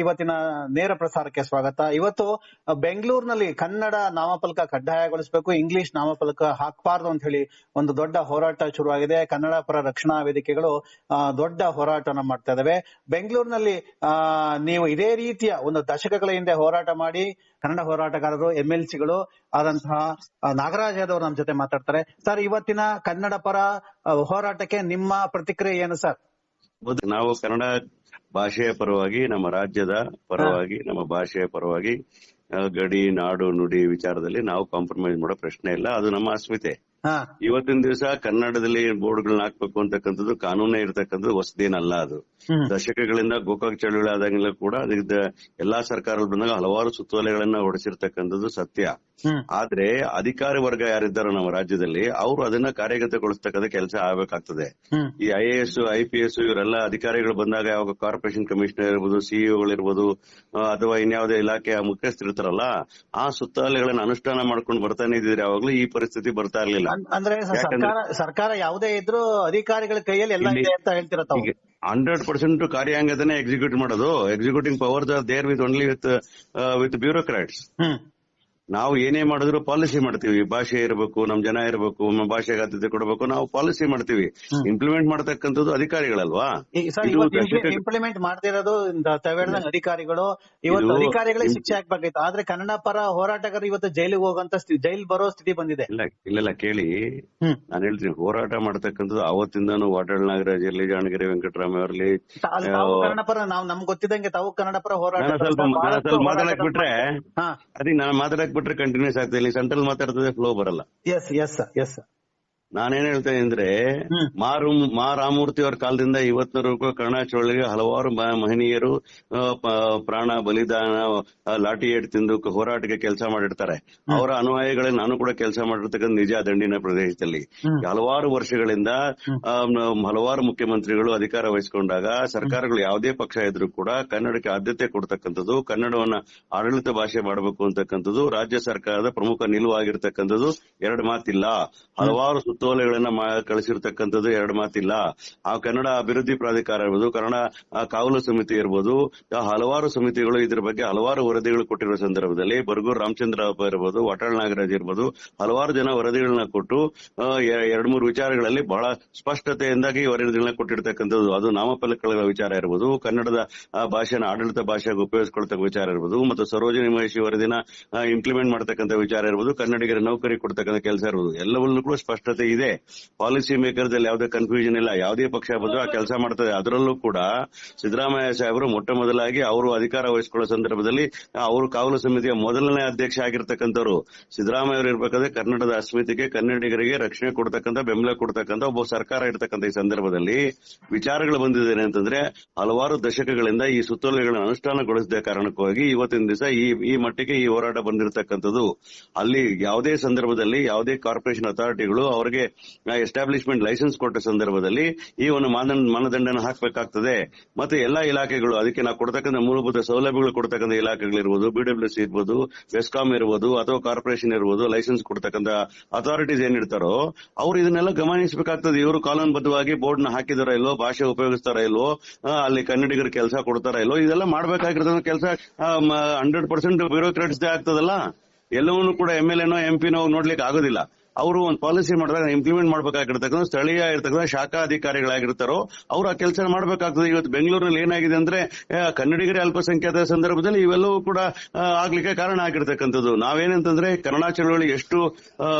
ಇವತ್ತಿನ ನೇರ ಪ್ರಸಾರಕ್ಕೆ ಸ್ವಾಗತ. ಇವತ್ತು ಬೆಂಗಳೂರಿನಲ್ಲಿ ಕನ್ನಡ ನಾಮಫಲಕ ಕಡ್ಡಾಯಗೊಳಿಸಬೇಕು, ಇಂಗ್ಲಿಷ್ ನಾಮಫಲಕ ಹಾಕಬಾರದು ಅಂತ ಹೇಳಿ ಒಂದು ದೊಡ್ಡ ಹೋರಾಟ ಶುರುವಾಗಿದೆ. ಕನ್ನಡ ಪರ ರಕ್ಷಣಾ ವೇದಿಕೆಗಳು ದೊಡ್ಡ ಹೋರಾಟನ ಮಾಡ್ತಾ ಇದಾವೆ. ಬೆಂಗಳೂರಿನಲ್ಲಿ ನೀವು ಇದೇ ರೀತಿಯ ಒಂದು ದಶಕಗಳ ಹಿಂದೆ ಹೋರಾಟ ಮಾಡಿ, ಕನ್ನಡ ಹೋರಾಟಗಾರರು, ಎಂ ಎಲ್ ಸಿಗಳು, ಆದಂತಹ ನಾಗರಾಜ್ ಯಾದವ್ ನಮ್ಮ ಜೊತೆ ಮಾತಾಡ್ತಾರೆ. ಸರ್, ಇವತ್ತಿನ ಕನ್ನಡ ಪರ ಹೋರಾಟಕ್ಕೆ ನಿಮ್ಮ ಪ್ರತಿಕ್ರಿಯೆ ಏನು ಸರ್? ನಾವು ಕನ್ನಡ ಭಾಷೆಯ ಪರವಾಗಿ ನಮ್ಮ ರಾಜ್ಯದ ಪರವಾಗಿ ನಮ್ಮ ಭಾಷೆಯ ಪರವಾಗಿ ಗಡಿ ನಾಡು ನುಡಿ ವಿಚಾರದಲ್ಲಿ ನಾವು ಕಾಂಪ್ರಮೈಸ್ ಮಾಡೋ ಪ್ರಶ್ನೆ ಇಲ್ಲ. ಅದು ನಮ್ಮ ಅಸ್ಮಿತೆ ಇವತ್ತಿನ ದಿವಸ ಕನ್ನಡದಲ್ಲಿ ಬೋರ್ಡ್ಗಳನ್ನ ಹಾಕ್ಬೇಕು ಅಂತಕ್ಕಂಥದ್ದು ಕಾನೂನೇ ಇರತಕ್ಕಂಥದ್ದು ಹೊಸದೇನಲ್ಲ ಅದು. ದಶಕಗಳಿಂದ ಗೋಕಾಕ್ ಚಳುವಳಿ ಆದಾಗಲೂ ಕೂಡ ಅದಕ್ಕೆ ಎಲ್ಲಾ ಸರ್ಕಾರಗಳು ಬಂದಾಗ ಹಲವಾರು ಸುತ್ತೋಲೆಗಳನ್ನ ಹೊಡೆಸಿರ್ತಕ್ಕಂಥದ್ದು ಸತ್ಯ. ಆದ್ರೆ ಅಧಿಕಾರಿ ವರ್ಗ ಯಾರಿದ್ದಾರೋ ನಮ್ಮ ರಾಜ್ಯದಲ್ಲಿ ಅವರು ಅದನ್ನ ಕಾರ್ಯಗತಗೊಳಿಸ್ತಕ್ಕಂಥ ಕೆಲಸ ಆಗ್ಬೇಕಾಗ್ತದೆ. ಈ I A S I P S ಇವರೆಲ್ಲ ಅಧಿಕಾರಿಗಳು ಬಂದಾಗ ಯಾವಾಗ ಕಾರ್ಪೊರೇಷನ್ ಕಮಿಷನರ್ ಇರ್ಬೋದು ಸಿಇಒಗಳಿರ್ಬೋದು ಅಥವಾ ಇನ್ಯಾವುದೇ ಇಲಾಖೆಯ ಮುಖ್ಯಸ್ಥರಿರ್ತಾರಲ್ಲ ಆ ಸುತ್ತೋಲೆಗಳನ್ನ ಅನುಷ್ಠಾನ ಮಾಡ್ಕೊಂಡು ಬರ್ತಾನೆ ಇದ್ರೆ ಯಾವಾಗ್ಲೂ ಈ ಪರಿಸ್ಥಿತಿ ಬರ್ತಾ ಇರ್ಲಿಲ್ಲ. ಅಂದ್ರೆ ಸರ್ಕಾರ ಯಾವುದೇ ಇದ್ರು ಅಧಿಕಾರಿಗಳ ಕೈಯಲ್ಲಿ ಎಲ್ಲ ಇದೆ ಅಂತ ಹೇಳ್ತಿರತ್ತ ಹಂಡ್ರೆಡ್ ಪರ್ಸೆಂಟ್ ಕಾರ್ಯಾಂಗದನ್ನೇ ಎಕ್ಸಿಕ್ಯೂಟ್ ಮಾಡೋದು. Executing power there with only with with bureaucrats ನಾವು ಏನೇ ಮಾಡಿದ್ರು ಪಾಲಿಸಿ ಮಾಡ್ತೀವಿ. ಭಾಷೆ ಇರಬೇಕು ನಮ್ ಜನ ಇರಬೇಕು ನಮ್ಮ ಭಾಷೆಗೆ ಆದ್ಯತೆ ಕೊಡಬೇಕು ನಾವು ಪಾಲಿಸಿ ಮಾಡ್ತೀವಿ. ಇಂಪ್ಲಿಮೆಂಟ್ ಮಾಡತಕ್ಕಂಥದ್ದು ಅಧಿಕಾರಿಗಳಲ್ವಾ? ಇಂಪ್ಲಿಮೆಂಟ್ ಮಾಡ್ತಿರೋದು ಅಧಿಕಾರಿಗಳು. ಇವತ್ತು ಅಧಿಕಾರಿಗಳಿಗೆ ಶಿಕ್ಷೆ ಹಾಕ್ಬೇಕಾಯ್ತು ಆದ್ರೆ ಕನ್ನಡ ಪರ ಹೋರಾಟಗಾರರು ಇವತ್ತು ಜೈಲಿಗೆ ಹೋಗಂತ ಜೈಲ್ ಬರೋ ಸ್ಥಿತಿ ಬಂದಿದೆ. ಇಲ್ಲ ಇಲ್ಲ ಕೇಳಿ. ನಾನು ಹೇಳ್ತೀನಿ ಹೋರಾಟ ಮಾಡತಕ್ಕಂಥದ್ದು ಅವತ್ತಿಂದಾನು ವಾಟಾಳ್ ನಾಗರಾಜ್ ಇರ್ಲಿ ಜಾಣಗಿರಿ ವೆಂಕಟರಾಮ ಇರ್ಲಿ ಕನ್ನಡ ಪರ ನಾವು ನಮ್ಗೆ ಗೊತ್ತಿದ್ದಂಗೆ ತಾವು ಕನ್ನಡ ಪರ ಹೋರಾಟ ಸ್ವಲ್ಪ ಮಾತಾಡಕ್ ಬಿಟ್ರೆ ಅದೇ ಅದಕ್ಕೆ ನಾನು ಮಾತಾಡಕ್ ಬಿಟ್ರೆ ಕಂಟಿನ್ಯೂಸ್ ಆಗ್ತಾ ಇಲ್ಲಿ ಸೆಂಟ್ರಲ್ ಮಾತಾಡ್ತದೆ ಫ್ಲೋ ಬರಲ್ಲ. ಎಸ್ ಎಸ್ ಎಸ್ ನಾನೇನ್ ಹೇಳ್ತೇನೆ ಅಂದ್ರೆ ಮಾರು ಮಾ ರಾಮಮೂರ್ತಿ ಅವರ ಕಾಲದಿಂದ ಇವತ್ತಿನವರೆಗೂ ಕನ್ನಡ ಚಳವಳಿಗೆ ಹಲವಾರು ಮಹನೀಯರು ಪ್ರಾಣ ಬಲಿದಾನ ಲಾಠಿ ಏಟ್ ತಿಂದು ಹೋರಾಟಕ್ಕೆ ಕೆಲಸ ಮಾಡಿರ್ತಾರೆ. ಅವರ ಅನುಯಾಯಿಗಳೇ ನಾನು ಕೂಡ ಕೆಲಸ ಮಾಡಿರ್ತಕ್ಕಂಥ ನಿಜ ದಂಡಿನ ಪ್ರದೇಶದಲ್ಲಿ. ಹಲವಾರು ವರ್ಷಗಳಿಂದ ಹಲವಾರು ಮುಖ್ಯಮಂತ್ರಿಗಳು ಅಧಿಕಾರ ವಹಿಸಿಕೊಂಡಾಗ ಸರ್ಕಾರಗಳು ಯಾವುದೇ ಪಕ್ಷ ಇದ್ರೂ ಕೂಡ ಕನ್ನಡಕ್ಕೆ ಆದ್ಯತೆ ಕೊಡ್ತಕ್ಕಂಥದ್ದು ಕನ್ನಡವನ್ನ ಆಡಳಿತ ಭಾಷೆ ಮಾಡಬೇಕು ಅಂತಕ್ಕಂಥದ್ದು ರಾಜ್ಯ ಸರ್ಕಾರದ ಪ್ರಮುಖ ನಿಲುವಾಗಿರ್ತಕ್ಕಂಥದ್ದು ಎರಡು ಮಾತಿಲ್ಲ. ಹಲವಾರು ಸುತ್ತೋಲೆಗಳನ್ನ ಕಳಿಸಿರ್ತಕ್ಕಂಥದ್ದು ಎರಡು ಮಾತಿಲ್ಲ. ಆ ಕನ್ನಡ ಅಭಿವೃದ್ಧಿ ಪ್ರಾಧಿಕಾರ ಇರ್ಬೋದು, ಕನ್ನಡ ಕಾವಲು ಸಮಿತಿ ಇರ್ಬೋದು ಹಲವಾರು ಸಮಿತಿಗಳು ಇದ್ರ ಬಗ್ಗೆ ಹಲವಾರು ವರದಿಗಳು ಕೊಟ್ಟಿರೋ ಸಂದರ್ಭದಲ್ಲಿ ಬರ್ಗು ರಾಮಚಂದ್ರ ಇರ್ಬೋದು, ವಾಟಾಳ್ ನಾಗರಾಜ್ ಇರ್ಬೋದು, ಹಲವಾರು ಜನ ವರದಿಗಳನ್ನ ಕೊಟ್ಟು ಎರಡ್ ಮೂರು ವಿಚಾರಗಳಲ್ಲಿ ಬಹಳ ಸ್ಪಷ್ಟತೆಯಿಂದಾಗಿ ವರದಿಗಳನ್ನ ಕೊಟ್ಟಿರ್ತಕ್ಕಂಥದ್ದು. ಅದು ನಾಮಫಲಕಗಳ ವಿಚಾರ ಇರ್ಬೋದು, ಕನ್ನಡದ ಭಾಷೆನ ಆಡಳಿತ ಭಾಷೆಗೆ ಉಪಯೋಗಿಸ್ಕೊಳ್ತಕ್ಕ ವಿಚಾರ ಇರ್ಬೋದು, ಮತ್ತು ಸರೋಜಿನಿ ಮಹೇಶಿ ವರದಿನ ಇಂಪ್ಲಿಮೆಂಟ್ ಮಾಡ್ತಕ್ಕಂಥ ವಿಚಾರ ಇರ್ಬೋದು, ಕನ್ನಡಿಗರ ನೌಕರಿ ಕೊಡ್ತಕ್ಕಂಥ ಕೆಲಸ ಇರ್ಬೋದು. ಎಲ್ಲವನ್ನೂ ಕೂಡ ಸ್ಪಷ್ಟತೆ ಇದೆ ಪಾಲಿಸಿ ಮೇಕರ್ಸ್ ಅಲ್ಲಿ ಯಾವುದೇ ಕನ್ಫ್ಯೂಷನ್ ಇಲ್ಲ. ಯಾವುದೇ ಪಕ್ಷ ಬಂದ್ರು ಆ ಕೆಲಸ ಮಾಡ್ತದೆ. ಅದರಲ್ಲೂ ಕೂಡ ಸಿದ್ದರಾಮಯ್ಯ ಸಾಹೇಬರು ಮೊಟ್ಟ ಮೊದಲಾಗಿ ಅವರು ಅಧಿಕಾರ ವಹಿಸಿಕೊಳ್ಳೋ ಸಂದರ್ಭದಲ್ಲಿ ಅವರು ಕಾವಲು ಸಮಿತಿಯ ಮೊದಲನೇ ಅಧ್ಯಕ್ಷ ಆಗಿರ್ತಕ್ಕಂಥವ್ರು. ಸಿದ್ದರಾಮಯ್ಯ ಅವರು ಇರ್ಬೇಕಾದ್ರೆ ಕನ್ನಡದ ಅಸ್ಮಿತೆಗೆ ಕನ್ನಡಿಗರಿಗೆ ರಕ್ಷಣೆ ಕೊಡ್ತಕ್ಕಂಥ ಬೆಂಬಲ ಕೊಡ್ತಕ್ಕಂಥ ಒಬ್ಬ ಸರ್ಕಾರ ಇರ್ತಕ್ಕಂಥ ಈ ಸಂದರ್ಭದಲ್ಲಿ ವಿಚಾರಗಳು ಬಂದಿದ್ದೇನೆ ಅಂತಂದ್ರೆ ಹಲವಾರು ದಶಕಗಳಿಂದ ಈ ಸುತ್ತೋಲೆಗಳನ್ನು ಅನುಷ್ಠಾನಗೊಳಿಸಿದ ಕಾರಣಕ್ಕಾಗಿ ಇವತ್ತಿನ ದಿವಸ ಈ ಈ ಮಟ್ಟಿಗೆ ಈ ಹೋರಾಟ ಬಂದಿರತಕ್ಕಂಥದ್ದು. ಅಲ್ಲಿ ಯಾವುದೇ ಸಂದರ್ಭದಲ್ಲಿ ಯಾವುದೇ ಕಾರ್ಪೊರೇಷನ್ ಅಥಾರಿಟಿಗಳು ಅವರಿಗೆ ಎಸ್ಟಾಬ್ಲಿಷ್ಮೆಂಟ್ ಲೈಸೆನ್ಸ್ ಕೊಟ್ಟ ಸಂದರ್ಭದಲ್ಲಿ ಈ ಒಂದು ಮಾನದಂಡ, ಮಾನದಂಡನ ಹಾಕಬೇಕಾಗ್ತದೆ. ಮತ್ತೆ ಎಲ್ಲಾ ಇಲಾಖೆಗಳು, ಅದಕ್ಕೆ ನಾವು ಕೊಡ್ತಕ್ಕಂಥ ಮೂಲಭೂತ ಸೌಲಭ್ಯಗಳು ಕೊಡ್ತಕ್ಕಂಥ ಇಲಾಖೆಗಳಿರ್ಬೋದು ಬಿಡಬ್ಲ್ಯೂಸಿ ಇರ್ಬೋದು ಬೆಸ್ಕಾಂ ಇರ್ಬೋದು, ಅಥವಾ ಕಾರ್ಪೊರೇಷನ್ ಇರ್ಬೋದು ಲೈಸೆನ್ಸ್ ಕೊಡ್ತಕ್ಕಂಥ ಅಥಾರಿಟೀಸ್ ಏನಿರ್ತಾರೋ ಅವ್ರು ಇದನ್ನೆಲ್ಲ ಗಮನಿಸಬೇಕಾಗ್ತದೆ. ಇವರು ಕಾನೂನುಬದ್ಧವಾಗಿ ಬೋರ್ಡ್ನ ಹಾಕಿದಾರ ಇಲ್ವೋ, ಭಾಷೆ ಉಪಯೋಗಿಸ್ತಾರ ಇಲ್ವೋ ಅಲ್ಲಿ ಕನ್ನಡಿಗರ ಕೆಲಸ ಕೊಡ್ತಾರ ಇಲ್ವೋ, ಇದೆಲ್ಲ ಮಾಡ್ಬೇಕಾಗಿರ್ತದ ಕೆಲಸ ಹಂಡ್ರೆಡ್ ಪರ್ಸೆಂಟ್ ಬ್ಯೂರೋಕ್ರಾಟ್ಸ್ ಆಗ್ತದಲ್ಲ. ಎಲ್ಲವನ್ನೂ ಕೂಡ ಎಂ ಎಲ್ ಎನೋ ನೋಡ್ಲಿಕ್ಕೆ ಆಗೋದಿಲ್ಲ. ಅವರು ಒಂದು ಪಾಲಿಸಿ ಮಾಡಿದಾಗ ಇಂಪ್ಲಿಮೆಂಟ್ ಮಾಡ್ಬೇಕಾಗಿರ್ತಕ್ಕಂಥ ಸ್ಥಳೀಯ ಇರ್ತಕ್ಕಂಥ ಶಾಖಾ ಅಧಿಕಾರಿಗಳಾಗಿರ್ತಾರೋ, ಅವ್ರು ಆ ಕೆಲಸ ಮಾಡ್ಬೇಕಾಗ್ತದೆ. ಇವತ್ತು ಬೆಂಗಳೂರಿನಲ್ಲಿ ಏನಾಗಿದೆ ಅಂದ್ರೆ ಕನ್ನಡಿಗರೇ ಅಲ್ಪಸಂಖ್ಯಾತ ಸಂದರ್ಭದಲ್ಲಿ ಇವೆಲ್ಲವೂ ಕೂಡ ಆಗ್ಲಿಕ್ಕೆ ಕಾರಣ ಆಗಿರ್ತಕ್ಕಂಥದ್ದು. ನಾವೇನಂತಂದ್ರೆ, ಕನ್ನಡ ಚಳವಳಿ ಎಷ್ಟು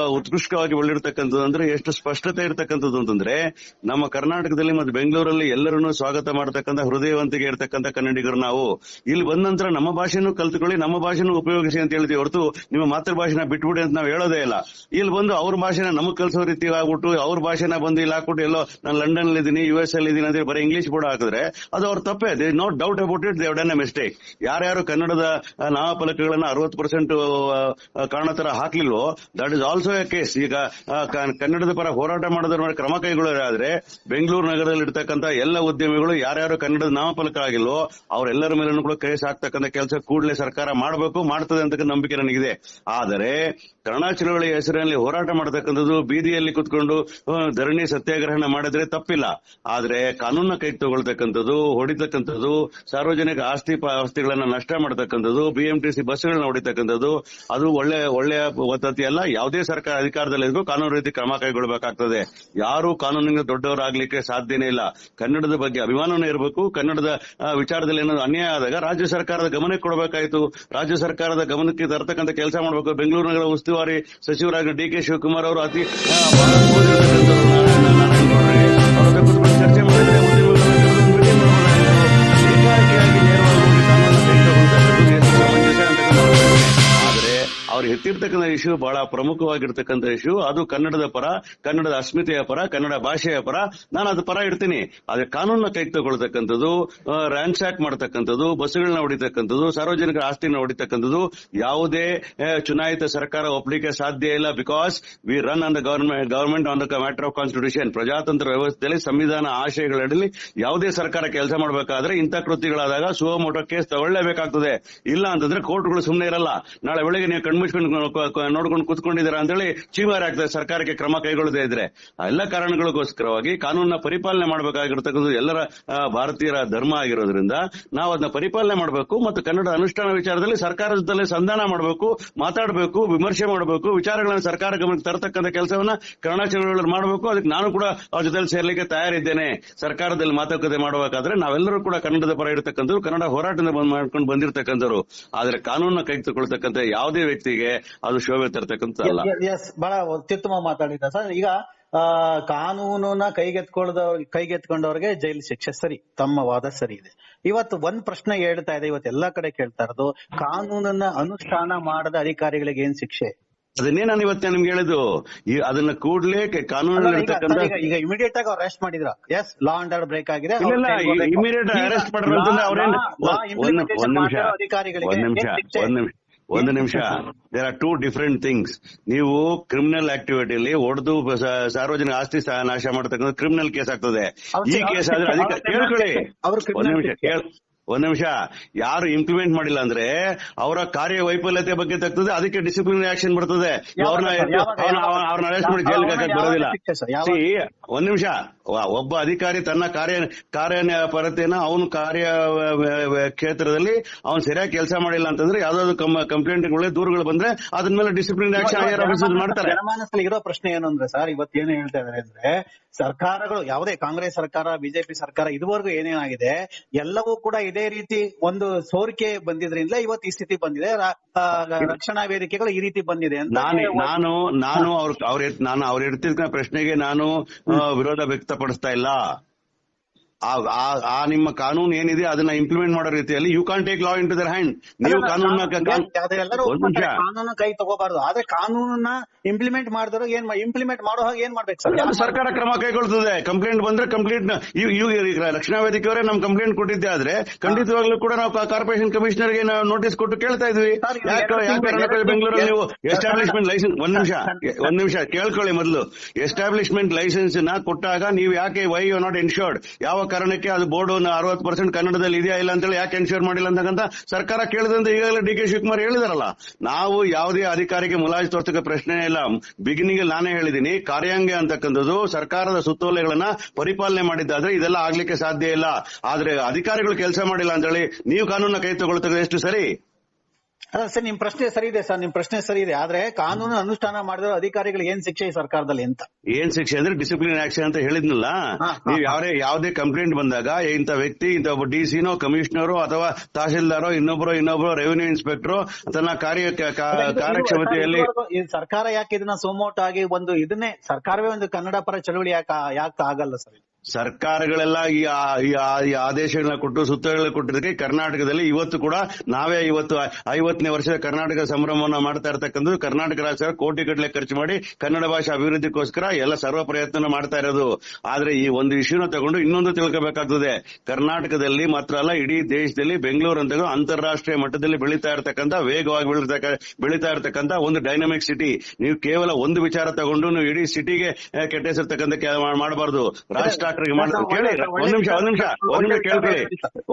ಉತ್ಕೃಷ್ಟವಾಗಿ ಒಳ್ಳಿರ್ತಕ್ಕಂಥದ್ದು ಅಂದ್ರೆ, ಎಷ್ಟು ಸ್ಪಷ್ಟತೆ ಇರತಕ್ಕಂಥದ್ದು ಅಂತಂದ್ರೆ, ನಮ್ಮ ಕರ್ನಾಟಕದಲ್ಲಿ ಮತ್ತು ಬೆಂಗಳೂರಲ್ಲಿ ಎಲ್ಲರನ್ನೂ ಸ್ವಾಗತ ಮಾಡತಕ್ಕಂಥ ಹೃದಯವಂತಿಗೆ ಇರ್ತಕ್ಕಂಥ ಕನ್ನಡಿಗರು ನಾವು. ಇಲ್ಲಿ ಬಂದ ನಂತರ ನಮ್ಮ ಭಾಷೆನೂ ಕಲ್ತ್ಕೊಳ್ಳಿ, ನಮ್ಮ ಭಾಷೆನೂ ಉಪಯೋಗಿಸಿ ಅಂತ ಹೇಳ್ತೀವಿ ಹೊರತು ನಿಮ್ಮ ಮಾತೃಭಾಷೆನ ಬಿಟ್ಬಿಡಿ ಅಂತ ನಾವು ಹೇಳೋದೇ ಇಲ್ಲ. ಇಲ್ಲಿ ಬಂದು ಅವ್ರ ಭಾಷೆನ ನಮಗ್ ಕಲ್ಸೋ ರೀತಿ ಆಗ್ಬಿಟ್ಟು ಅವ್ರ ಭಾಷೆನ ಬಂದು ಇಲ್ಲಿ ಹಾಕ್ಬಿಟ್ಟು ಎಲ್ಲೋ ನಾನು ಲಂಡನ್ ಅಲ್ಲಿ ಇದೀನಿ ಯು ಎಸ್ ಅಲ್ಲಿ ಇದೀನಿ ಅಂದ್ರೆ ಬರೀ ಇಂಗ್ಲಿಷ್ ಬೋರ್ಡ್ ಹಾಕಿದ್ರೆ ಅದು ಅವ್ರ ತಪ್ಪೇ. They no doubt about it they've done a mistake ಯಾರ್ಯಾರು ಕನ್ನಡದ ನಾಮಫಲಕಗಳನ್ನ ಅರವತ್ತು ಪರ್ಸೆಂಟ್ ಕಾರಣ ತರ ಹಾಕ್ಲಿಲ್ವೋ that is also a case ಈಗ ಕನ್ನಡದ ಪರ ಹೋರಾಟ ಮಾಡೋದ್ರ ಮೇಲೆ ಕ್ರಮ ಕೈಗೊಳ್ಳೋದಾದ್ರೆ, ಬೆಂಗಳೂರು ನಗರದಲ್ಲಿ ಇರ್ತಕ್ಕಂಥ ಎಲ್ಲ ಉದ್ಯಮಿಗಳು ಯಾರ್ಯಾರು ಕನ್ನಡದ ನಾಮಫಲಕ ಆಗಿಲ್ವೋ, ಅವರೆಲ್ಲರ ಮೇಲೂ ಕೂಡ ಕೇಸ್ ಹಾಕ್ತಕ್ಕಂಥ ಕೆಲಸ ಕೂಡಲೇ ಸರ್ಕಾರ ಮಾಡಬೇಕು, ಮಾಡ್ತದೆ ಅಂತ ನಂಬಿಕೆ ನನಗಿದೆ. ಆದರೆ ಕನ್ನಡ ಹೆಸರಿನಲ್ಲಿ ಹೋರಾಟ ಮಾಡತಕ್ಕಂಥದ್ದು ಬೀದಿಯಲ್ಲಿ ಕುತ್ಕೊಂಡು ಧರಣಿ ಸತ್ಯಾಗ್ರಹಣ ಮಾಡಿದ್ರೆ ತಪ್ಪಿಲ್ಲ. ಆದ್ರೆ ಕಾನೂನ ಕೈ ತಗೊಳ್ತಕ್ಕಂಥದ್ದು, ಹೊಡಿತಕ್ಕಂಥದ್ದು, ಸಾರ್ವಜನಿಕ ಆಸ್ತಿ ಆಸ್ತಿಗಳನ್ನ ನಷ್ಟ ಮಾಡತಕ್ಕಂಥದ್ದು, ಬಿಎಂಟಿಸಿ ಬಸ್ಗಳನ್ನ ಹೊಡಿತಕ್ಕಂಥದ್ದು, ಅದು ಒಳ್ಳೆ, ಒಳ್ಳೆಯ ಪದ್ಧತಿ ಅಲ್ಲ. ಯಾವುದೇ ಸರ್ಕಾರ ಅಧಿಕಾರದಲ್ಲಿ ಕಾನೂನು ರೀತಿ ಕ್ರಮ ಕೈಗೊಳ್ಳಬೇಕಾಗ್ತದೆ ಯಾರು ಕಾನೂನಿನ ದೊಡ್ಡವರಾಗ್ಲಿಕ್ಕೆ ಸಾಧ್ಯನೇ ಇಲ್ಲ. ಕನ್ನಡದ ಬಗ್ಗೆ ಅಭಿಮಾನನೇ ಇರಬೇಕು. ಕನ್ನಡದ ವಿಚಾರದಲ್ಲಿ ಏನಾದ್ರು ಅನ್ಯಾಯ ಆದಾಗ ರಾಜ್ಯ ಸರ್ಕಾರದ ಗಮನಕ್ಕೆ ಕೊಡಬೇಕಾಯ್ತು. ರಾಜ್ಯ ಸರ್ಕಾರದ ಗಮನಕ್ಕೆ ತರತಕ್ಕಂಥ ಕೆಲಸ ಮಾಡಬೇಕು. ಬೆಂಗಳೂರು ನಗರ ಉಸ್ತುವಾರಿ ಸಚಿವರಾಗಿ ಡಿ ಕೆ ಶಿವಕುಮಾರ್ ಅವರು ಅತಿ ಆ, ಇಶ್ಯೂ ಬಹಳ ಪ್ರಮುಖವಾಗಿರ್ತಕ್ಕಂಥ ಇಶ್ಯೂ ಅದು ಕನ್ನಡದ ಪರ, ಕನ್ನಡದ ಅಸ್ಮಿತೆಯ ಪರ, ಕನ್ನಡ ಭಾಷೆಯ ಪರ ನಾನು ಅದು ಪರ ಇಡ್ತೀನಿ. ಆದ್ರೆ ಕಾನೂನ ಕೈ ತಗೊಳ್ತಕ್ಕಂಥದ್ದು ರ್ಯಾನ್ಸಾಕ್ ಮಾಡತಕ್ಕಂಥದ್ದು ಬಸ್ಗಳನ್ನ ಹೊಡಿತಕ್ಕಂಥದ್ದು, ಸಾರ್ವಜನಿಕರ ಆಸ್ತಿನ ಹೊಡಿತಕ್ಕಂಥದ್ದು ಯಾವುದೇ ಚುನಾಯಿತ ಸರ್ಕಾರ ಒಪ್ಪಲಿಕ್ಕೆ ಸಾಧ್ಯ ಇಲ್ಲ because we run on the government government on the matter of constitution ಪ್ರಜಾತಂತ್ರ ವ್ಯವಸ್ಥೆಯಲ್ಲಿ ಸಂವಿಧಾನ ಆಶಯಗಳಲ್ಲಿ ಯಾವುದೇ ಸರ್ಕಾರ ಕೆಲಸ ಮಾಡಬೇಕಾದ್ರೆ ಇಂಥ ಕೃತಿಗಳಾದಾಗ ಸುವಮೋಟೋ ಕೇಸ್ ತಗೊಳ್ಳೇಬೇಕಾಗ್ತದೆ. ಇಲ್ಲ ಅಂತಂದ್ರೆ ಕೋರ್ಟ್ಗಳು ಸುಮ್ಮನೆ ಇರಲ್ಲ. ನಾಳೆ ಬೆಳಗ್ಗೆ ನೀವು ಕಣ್ಮುಚ್ಕೊಂಡು ನೋಡ್ಕೊಂಡು ಕೂತ್ಕೊಂಡಿದ್ದೀರಾ ಅಂತೇಳಿ ಹೇಳಿ ಆಗ್ತದೆ ಸರ್ಕಾರಕ್ಕೆ ಕ್ರಮ ಕೈಗೊಳ್ಳದೇ ಇದ್ರೆ ಎಲ್ಲ ಕಾರಣಗಳಿಗೋಸ್ಕರವಾಗಿ ಕಾನೂನನ್ನ ಪರಿಪಾಲನೆ ಮಾಡಬೇಕಾಗಿರ್ತಕ್ಕಂಥದ್ದು ಎಲ್ಲರ ಭಾರತೀಯರ ಧರ್ಮ ಆಗಿರೋದ್ರಿಂದ ನಾವು ಅದನ್ನ ಪರಿಪಾಲನೆ ಮಾಡಬೇಕು ಮತ್ತು ಕನ್ನಡ ಅನುಷ್ಠಾನ ವಿಚಾರದಲ್ಲಿ ಸರ್ಕಾರ ಜೊತೆ ಸಂಧಾನ ಮಾಡಬೇಕು, ಮಾತಾಡಬೇಕು, ವಿಮರ್ಶೆ ಮಾಡಬೇಕು, ವಿಚಾರಗಳನ್ನು ಸರ್ಕಾರ ಗಮನಕ್ಕೆ ತರತಕ್ಕಂಥ ಕೆಲಸವನ್ನ ಕನ್ನಡ ಮಾಡಬೇಕು. ಅದಕ್ಕೆ ನಾನು ಕೂಡ ಅವ್ರ ಜೊತೆ ಸೇರ್ಲಿಕ್ಕೆ ತಯಾರಿದ್ದೇನೆ. ಸರ್ಕಾರದಲ್ಲಿ ಮಾತುಕತೆ ಮಾಡಬೇಕಾದ್ರೆ ನಾವೆಲ್ಲರೂ ಕೂಡ ಕನ್ನಡದ ಪರ ಇರತಕ್ಕಂಥವ್ರು, ಕನ್ನಡ ಹೋರಾಟದಿಂದ ಮಾಡ್ಕೊಂಡು ಬಂದಿರತಕ್ಕಂಥವ್ರು. ಆದ್ರೆ ಕಾನೂನನ್ನ ಕೈ ತಗೊಳ್ತಕ್ಕಂಥ ಯಾವುದೇ ವ್ಯಕ್ತಿಗೆ ಅದು ಶೋಭೆ ತರ್ತಕ್ಕಂಥ ಅಲ್ಲ. ಎಸ್ ಬಹಳ ಅತ್ಯುತ್ತಮ ಮಾತಾಡಿದ ಸರ್. ಈಗ ಕಾನೂನನ್ನ ಕೈಗೆತ್ಕೊಳ್ಳದವ್ರ ಕೈಗೆತ್ಕೊಂಡವ್ರಿಗೆ ಜೈಲು ಶಿಕ್ಷೆ ಸರಿ ತಮ್ಮ ವಾದ ಸರಿ ಇದೆ. ಇವತ್ತು ಒಂದ್ ಪ್ರಶ್ನೆ ಹೇಳ್ತಾ ಇದೆ ಇವತ್ತು ಎಲ್ಲಾ ಕಡೆ ಕೇಳ್ತಾ ಇರೋದು ಕಾನೂನನ್ನ ಅನುಷ್ಠಾನ ಮಾಡದ ಅಧಿಕಾರಿಗಳಿಗೆ ಏನ್ ಶಿಕ್ಷೆ? ಅದನ್ನೇ ನಾನು ಇವತ್ತು ನಿಮ್ಗೆ ಹೇಳಿದ್ದು. ಈ ಅದನ್ನ ಕೂಡ್ಲೇ ಕಾನೂನು ಕಾನೂನಲ್ಲಿ ಈಗ ಇಮಿಡಿಯೇಟ್ ಆಗಿ ಅರೆಸ್ಟ್ ಮಾಡಿದ್ರ? Yes law and order break ಆಗಿದೆ ಇಮಿಡಿಯೇಟ್ ಅರೆಸ್ಟ್ ಮಾಡಿದ್ರೆ ಅವ್ರೇನ್- ಒಂದ್- ನಿಮಿಷ ಅಧಿಕಾರಿಗಳಿಗೆ ಒಂದ್ ನಿಮಿಷ ಒಂದ್ ನಿಮಿಷ. ಒಂದು ನಿಮಿಷ. There are two different things ನೀವು ಕ್ರಿಮಿನಲ್ ಆಕ್ಟಿವಿಟಿಯಲ್ಲಿ ಹೊಡೆದು ಸಾರ್ವಜನಿಕ ಆಸ್ತಿ ನಾಶ ಮಾಡತಕ್ಕಂಥ ಕ್ರಿಮಿನಲ್ ಕೇಸ್ ಆಗ್ತದೆ. ಈ ಕೇಸ್ ಆದ್ರೆ ಕೇಳ್ಕೊಳ್ಳಿ. ಒಂದ್ ನಿಮಿಷ ಒಂದ್ ನಿಮಿಷ. ಯಾರು ಇಂಪ್ಲಿಮೆಂಟ್ ಮಾಡಿಲ್ಲ ಅಂದ್ರೆ ಅವರ ಕಾರ್ಯ ವೈಫಲ್ಯತೆ ಬಗ್ಗೆ ತಗ್ತದೆ ಅದಕ್ಕೆ ಡಿಸಿಪ್ಲಿನರಿ ಆಕ್ಷನ್ ಬರ್ತದೆ. ಅವ್ರನ್ನ ಅರೆಸ್ಟ್ ಮಾಡಿ ಜೈಲಿಗೆ ಹಾಕಕ್ ಯಾವಾಗ ಬರೋದಿಲ್ಲ. ಒಂದ್ ನಿಮಿಷ. ಒಬ್ಬ ಅಧಿಕಾರಿ ತನ್ನ ಕಾರ್ಯ ಅವನು ಕಾರ್ಯ ವ- ವ- ವ- ಕ್ಷೇತ್ರದಲ್ಲಿ ಅವನು ಸರಿಯಾಗಿ ಕೆಲಸ ಮಾಡಿಲ್ಲ ಅಂತಂದ್ರೆ ಯಾವ್ದಾದ್ರು ಕಂಪ್ಲೇಂಟ್ಗಳು ದೂರುಗಳು ಬಂದ್ರೆ ಅದ್ರ ಮೇಲೆ ಡಿಸಿಪ್ಲಿನ್ ಆಕ್ಷನ್ ಹೈಯರ್ ಆಫೀಸರ್ ಮಾಡ್ತಾರೆ. ಇರೋ ಪ್ರಶ್ನೆ ಏನು ಅಂದ್ರೆ ಸರ್ ಇವತ್ತು ಏನು ಹೇಳ್ತಾ ಇದಾರೆ ಅಂದ್ರೆ ಸರ್ಕಾರಗಳು ಯಾವುದೇ ಕಾಂಗ್ರೆಸ್ ಸರ್ಕಾರ ಬಿಜೆಪಿ ಸರ್ಕಾರ ಇದುವರೆಗೂ ಏನೇನಾಗಿದೆ ಎಲ್ಲವೂ ಕೂಡ ಇದೇ ರೀತಿ ಒಂದು ಸೋರಿಕೆ ಬಂದಿದ್ರಿಂದ ಇವತ್ತು ಈ ಸ್ಥಿತಿ ಬಂದಿದೆ. ರಕ್ಷಣಾ ವೇದಿಕೆಗಳು ಈ ರೀತಿ ಬಂದಿದೆ ಅಂತ ನಾನು ನಾನು ನಾನು ಅವ್ರ ಅವ್ರ ನಾನು ಅವ್ರ ಇಡ್ತಿದ್ದ ಪ್ರಶ್ನೆಗೆ ನಾನು ವಿರೋಧ ವ್ಯಕ್ತಪಡಿಸ್ತಾ ಇಲ್ಲ. ಆ- ನಿಮ್ಮ ಕಾನೂನು ಏನಿದೆ ಅದನ್ನ ಇಂಪ್ಲಿಮೆಂಟ್ ಮಾಡೋ ರೀತಿಯಲ್ಲಿ you can take law into their hand ನೀವು ಕಾನೂನ ಕೈ ತಗೋಬಾರ್ದು. ಆದ್ರೆ ಕಾನೂನನ್ನ ಇಂಪ್ಲಿಮೆಂಟ್ ಮಾಡಿದ್ರೆ ಏನ್ ಇಂಪ್ಲಿಮೆಂಟ್ ಮಾಡೋ ಹಾಗೆ ಏನ್ ಮಾಡ್ಬೇಕು ಸರ್? ಸರ್ಕಾರ ಕ್ರಮ ಕೈಗೊಳ್ತದೆ. ಕಂಪ್ಲೇಂಟ್ ಬಂದ್ರೆ ಕಂಪ್ಲೇಂಟ್ ರಕ್ಷಣಾ ವೇದಿಕೆಯವರೇ ನಮ್ ಕಂಪ್ಲೇಂಟ್ ಕೊಟ್ಟಿದ್ದೆ ಆದ್ರೆ ಖಂಡಿತವಾಗ್ಲೂ ಕೂಡ ನಾವು ಕಾರ್ಪೊರೇಷನ್ ಕಮಿಷನರ್ಗೆ ನಾವು ನೋಟಿಸ್ ಕೊಟ್ಟು ಕೇಳ್ತಾ ಇದ್ವಿ. ಬೆಂಗಳೂರಲ್ಲಿ ನೀವು ಎಸ್ಟಾಬ್ಲಿಷ್ಮೆಂಟ್ ಲೈಸೆನ್ಸ್ ಒಂದ್ ನಿಮಿಷ ಒಂದ್ ನಿಮಿಷ ಕೇಳ್ಕೊಳ್ಳಿ ಮೊದಲು. ಎಸ್ಟಾಬ್ಲಿಷ್ಮೆಂಟ್ ಲೈಸೆನ್ಸ್ನ ಕೊಟ್ಟಾಗ ನೀವು ಯಾಕೆ ವೈ ಯು ನಾಟ್ ಇನ್ಶೋರ್ಡ್ ಯಾವ ಕಾರಣಕ್ಕೆ ಅದು ಬೋರ್ಡ್ ಅರವತ್ತು ಪರ್ಸೆಂಟ್ ಕನ್ನಡದಲ್ಲಿ ಇದೆಯಾ ಇಲ್ಲ ಅಂತೇಳಿ ಯಾಕೆ ಎನ್ಶೂರ್ ಮಾಡಿಲ್ಲ ಅಂತಕ್ಕಂತ ಸರ್ಕಾರ ಕೇಳಿದಂತೆ ಈಗಾಗಲೇ ಡಿ ಕೆ ಶಿವಕುಮಾರ್ ಹೇಳಿದಾರಲ್ಲ. ನಾವು ಯಾವುದೇ ಅಧಿಕಾರಿಗೆ ಮುಲಾಜ್ ತೋರ್ಸಕ್ಕೆ ಪ್ರಶ್ನೆ ಇಲ್ಲ. ಬಿಗಿನಿಂಗ್ ನಾನೇ ಹೇಳಿದೀನಿ ಕಾರ್ಯಾಂಗ ಅಂತಕ್ಕಂಥದ್ದು ಸರ್ಕಾರದ ಸುತ್ತೋಲೆಗಳನ್ನ ಪರಿಪಾಲನೆ ಮಾಡಿದ್ದಾದ್ರೆ ಇದೆಲ್ಲ ಆಗ್ಲಿಕ್ಕೆ ಸಾಧ್ಯ ಇಲ್ಲ. ಆದ್ರೆ ಅಧಿಕಾರಿಗಳು ಕೆಲಸ ಮಾಡಿಲ್ಲ ಅಂತೇಳಿ ನೀವು ಕಾನೂನ ಕೈ ತಗೊಳ್ತದೆ ಎಷ್ಟು ಸರಿ? ಅಲ್ಲ ಸರ್ ನಿಮ್ ಪ್ರಶ್ನೆ ಸರಿ ಇದೆ ಸರ್ ನಿಮ್ ಪ್ರಶ್ನೆ ಸರಿ ಇದೆ. ಆದ್ರೆ ಕಾನೂನು ಅನುಷ್ಠಾನ ಮಾಡಿದ್ರೆ ಅಧಿಕಾರಿಗಳಿಗೆ ಏನ್ ಶಿಕ್ಷೆ ಈ ಸರ್ಕಾರದಲ್ಲಿ ಅಂತ? ಏನ್ ಶಿಕ್ಷೆ ಅಂದ್ರೆ ಡಿಸಿಪ್ಲಿನ್ ಆಕ್ಷನ್ ಅಂತ ಹೇಳಿದ್ನಲ್ಲ? ನೀವು ಯಾವ್ದೇ ಯಾವುದೇ ಕಂಪ್ಲೇಂಟ್ ಬಂದಾಗ ಇಂತ ವ್ಯಕ್ತಿ ಇಂತ ಒಬ್ಬ ಡಿ ಸಿನೋ ಕಮಿಷನರೋ ಅಥವಾ ತಹಶೀಲ್ದಾರೋ ಇನ್ನೊಬ್ರು ಇನ್ನೊಬ್ರು ರೆವಿನ್ಯೂ ಇನ್ಸ್ಪೆಕ್ಟರ್ ತನ್ನ ಕಾರ್ಯ ಕಾರ್ಯಕ್ಷಮತೆಯಲ್ಲಿ ಸರ್ಕಾರ ಯಾಕೆ ಇದನ್ನ ಸೋಮೋಟ್ ಆಗಿ ಒಂದು ಇದನ್ನೇ ಸರ್ಕಾರವೇ ಒಂದು ಕನ್ನಡ ಪರ ಚಳವಳಿ ಯಾಕೆ ಯಾಕೆ ಆಗಲ್ಲ ಸರ್ ಸರ್ಕಾರಗಳೆಲ್ಲ ಈ ಆದೇಶಗಳನ್ನ ಕೊಟ್ಟು ಸುತ್ತೋಲೆ ಕೊಟ್ಟಿದ್ದಕ್ಕೆ ಕರ್ನಾಟಕದಲ್ಲಿ ಇವತ್ತು ಕೂಡ ನಾವೇ ಇವತ್ತು ಐವತ್ತನೇ ವರ್ಷದ ಕರ್ನಾಟಕ ಸಂಭ್ರಮವನ್ನು ಮಾಡ್ತಾ ಇರತಕ್ಕಂಥದ್ದು ಕರ್ನಾಟಕ ರಾಜ್ಯ ಸರ್ಕಾರ ಕೋಟಿ ಗಟ್ಟಲೆ ಖರ್ಚು ಮಾಡಿ ಕನ್ನಡ ಭಾಷೆ ಅಭಿವೃದ್ಧಿಗೋಸ್ಕರ ಎಲ್ಲ ಸರ್ವ ಪ್ರಯತ್ನ ಮಾಡ್ತಾ ಇರೋದು. ಆದ್ರೆ ಈ ಒಂದು ಇಶ್ಯೂನ ತಗೊಂಡು ಇನ್ನೊಂದು ತಿಳ್ಕೋಬೇಕಾಗ್ತದೆ. ಕರ್ನಾಟಕದಲ್ಲಿ ಮಾತ್ರ ಅಲ್ಲ ಇಡೀ ದೇಶದಲ್ಲಿ ಬೆಂಗಳೂರು ಅಂತ ಅಂತಾರಾಷ್ಟ್ರೀಯ ಮಟ್ಟದಲ್ಲಿ ಬೆಳೀತಾ ಇರತಕ್ಕಂತ ವೇಗವಾಗಿ ಬೆಳೀತಾ ಇರತಕ್ಕಂತ ಒಂದು ಡೈನಾಮಿಕ್ ಸಿಟಿ ನೀವು ಕೇವಲ ಒಂದು ವಿಚಾರ ತಗೊಂಡು ನೀವು ಇಡೀ ಸಿಟಿಗೆ ಕೆಟ್ಟ ಹೆಸರ್ತಕ್ಕಂಥ ಮಾಡಬಾರ್ದು. ರಾಜ್ ಟಾಕ್ ಠಾಕ್ರೆಗೆ ಮಾಡಿದ್ರು ಕೇಳಿ ಒಂದ್ ನಿಮಿಷ ಒಂದ್ ನಿಮಿಷ ಒಂದ್ ನಿಮಿಷ ಕೇಳ್ಕೊಳ್ಳಿ.